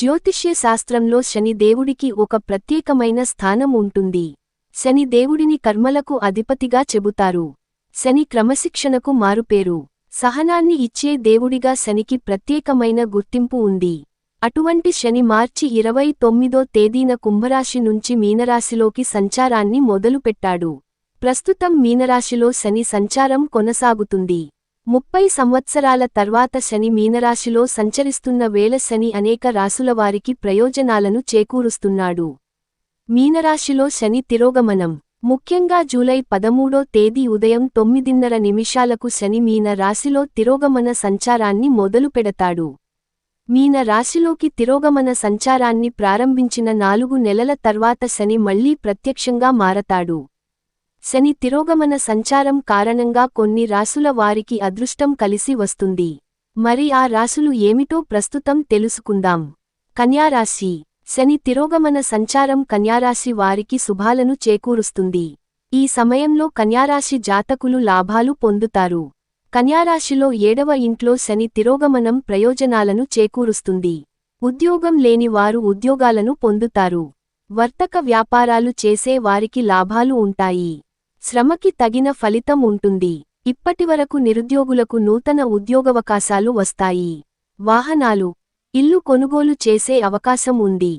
జ్యోతిష్య శాస్త్రంలో శని దేవుడికి ఒక ప్రత్యేకమైన స్థానం ఉంటుంది. శని దేవుడిని కర్మలకు అధిపతిగా చెబుతారు. శని క్రమశిక్షణకు మారుపేరు. సహనాన్ని ఇచ్చే దేవుడిగా శనికి ప్రత్యేకమైన గుర్తింపు ఉంది. అటువంటి శని మార్చి ఇరవై తొమ్మిదో తేదీన కుంభరాశి నుంచి మీనరాశిలోకి సంచారాన్ని మొదలుపెట్టాడు. ప్రస్తుతం మీనరాశిలో శని సంచారం కొనసాగుతుంది. ముప్పై సంవత్సరాల తర్వాత శని మీనరాశిలో సంచరిస్తున్న వేళ శని అనేక రాసులవారికి ప్రయోజనాలను చేకూరుస్తున్నాడు. మీనరాశిలో శని తిరోగమనం. ముఖ్యంగా జూలై పదమూడో తేదీ ఉదయం తొమ్మిదిన్నర నిమిషాలకు శని మీన రాశిలో తిరోగమన సంచారాన్ని మొదలుపెడతాడు మీన రాశిలోకి తిరోగమన సంచారాన్ని ప్రారంభించిన నాలుగు నెలల తర్వాత శని మళ్ళీ ప్రత్యక్షంగా మారతాడు. శని తిరోగమన సంచారం కారణంగా కొన్ని రాసుల వారికి అదృష్టం కలిసి వస్తుంది. మరి ఆ రాసులు ఏమిటో ప్రస్తుతం తెలుసుకుందాం. కన్యారాశి. శని తిరోగమన సంచారం కన్యారాశి వారికి శుభాలను చేకూరుస్తుంది. ఈ సమయంలో కన్యారాశి జాతకులు లాభాలు పొందుతారు. కన్యారాశిలో ఏడవ ఇంట్లో శని తిరోగమనం ప్రయోజనాలను చేకూరుస్తుంది. ఉద్యోగం లేని వారు ఉద్యోగాలను పొందుతారు. వర్తక వ్యాపారాలు చేసే వారికి లాభాలు ఉంటాయి. శ్రమకి తగిన ఫలితం ఉంటుంది. ఇప్పటివరకు నిరుద్యోగులకు నూతన ఉద్యోగవకాశాలు వస్తాయి. వాహనాలు ఇల్లు కొనుగోలు చేసే అవకాశం ఉంది.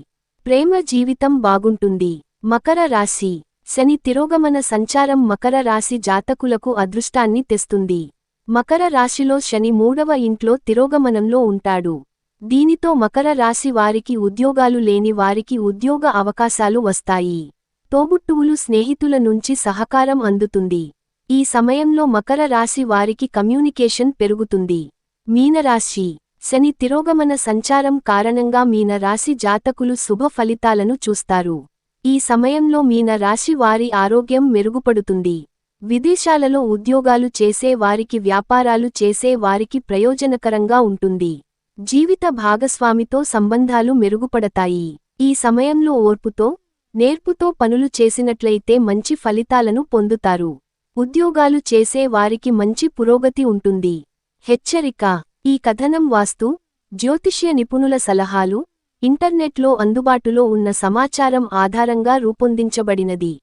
ప్రేమ జీవితం బాగుంటుంది. మకర రాశి శని తిరోగమన సంచారం మకర రాశి జాతకులకు అదృష్టాన్ని తెస్తుంది. మకర రాశిలో శని మూడవ ఇంట్లో తిరోగమనంలో ఉంటాడు. దీనితో మకర రాశి వారికి ఉద్యోగాలు లేని వారికి ఉద్యోగ అవకాశాలు వస్తాయి. తోబుట్టువులు స్నేహితుల నుంచి సహకారం అందుతుంది. ఈ సమయంలో మకర రాశి వారికి కమ్యూనికేషన్ పెరుగుతుంది. మీనరాశి. శని తిరోగమన సంచారం కారణంగా మీన రాశి జాతకులు శుభ ఫలితాలను చూస్తారు. ఈ సమయంలో మీన రాశి వారి ఆరోగ్యం మెరుగుపడుతుంది. విదేశాలలో ఉద్యోగాలు చేసే వారికి వ్యాపారాలు చేసే వారికి ప్రయోజనకరంగా ఉంటుంది. జీవిత భాగస్వామితో సంబంధాలు మెరుగుపడతాయి. ఈ సమయంలో ఓర్పుతో నేర్పుతో పనులు చేసినట్లయితే మంచి ఫలితాలను పొందుతారు. ఉద్యోగాలు చేసే వారికి మంచి పురోగతి ఉంటుంది. హెచ్చరిక. ఈ కథనం వాస్తు జ్యోతిష్య నిపుణుల సలహాలు ఇంటర్నెట్లో అందుబాటులో ఉన్న సమాచారం ఆధారంగా రూపొందించబడినది.